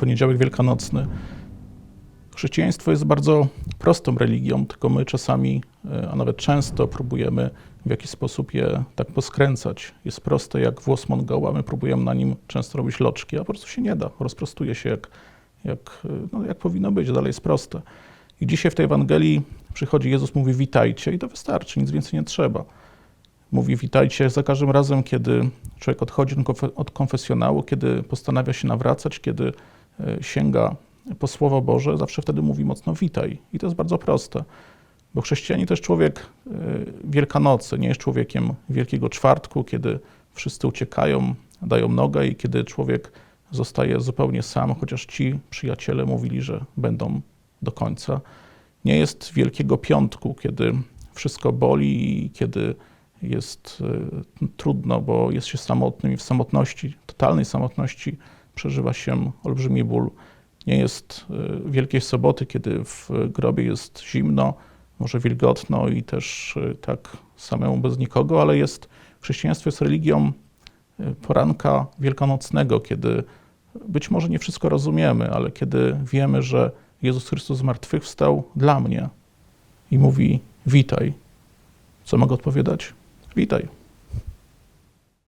poniedziałek wielkanocny. Chrześcijaństwo jest bardzo prostą religią, tylko my czasami, e, a nawet często próbujemy w jakiś sposób je tak poskręcać. Jest proste jak włos Mongoła, my próbujemy na nim często robić loczki, a po prostu się nie da. Rozprostuje się jak, jak, e, no, jak powinno być, dalej jest proste. I dzisiaj w tej Ewangelii przychodzi Jezus, mówi witajcie i to wystarczy, nic więcej nie trzeba. Mówi witajcie za każdym razem, kiedy człowiek odchodzi od konfesjonału, kiedy postanawia się nawracać, kiedy sięga po Słowo Boże, zawsze wtedy mówi mocno witaj. I to jest bardzo proste. Bo chrześcijanin to jest człowiek e, Wielkanocy, nie jest człowiekiem Wielkiego Czwartku, kiedy wszyscy uciekają, dają nogę i kiedy człowiek zostaje zupełnie sam, chociaż ci przyjaciele mówili, że będą do końca. Nie jest Wielkiego Piątku, kiedy wszystko boli i kiedy jest e, trudno, bo jest się samotnym i w samotności, totalnej samotności przeżywa się olbrzymi ból. Nie jest e, Wielkiej Soboty, kiedy w grobie jest zimno, może wilgotno i też e, tak samemu bez nikogo, ale jest chrześcijaństwo jest religią e, poranka wielkanocnego, kiedy być może nie wszystko rozumiemy, ale kiedy wiemy, że Jezus Chrystus zmartwychwstał dla mnie i mówi witaj. Co mogę odpowiadać? Witaj.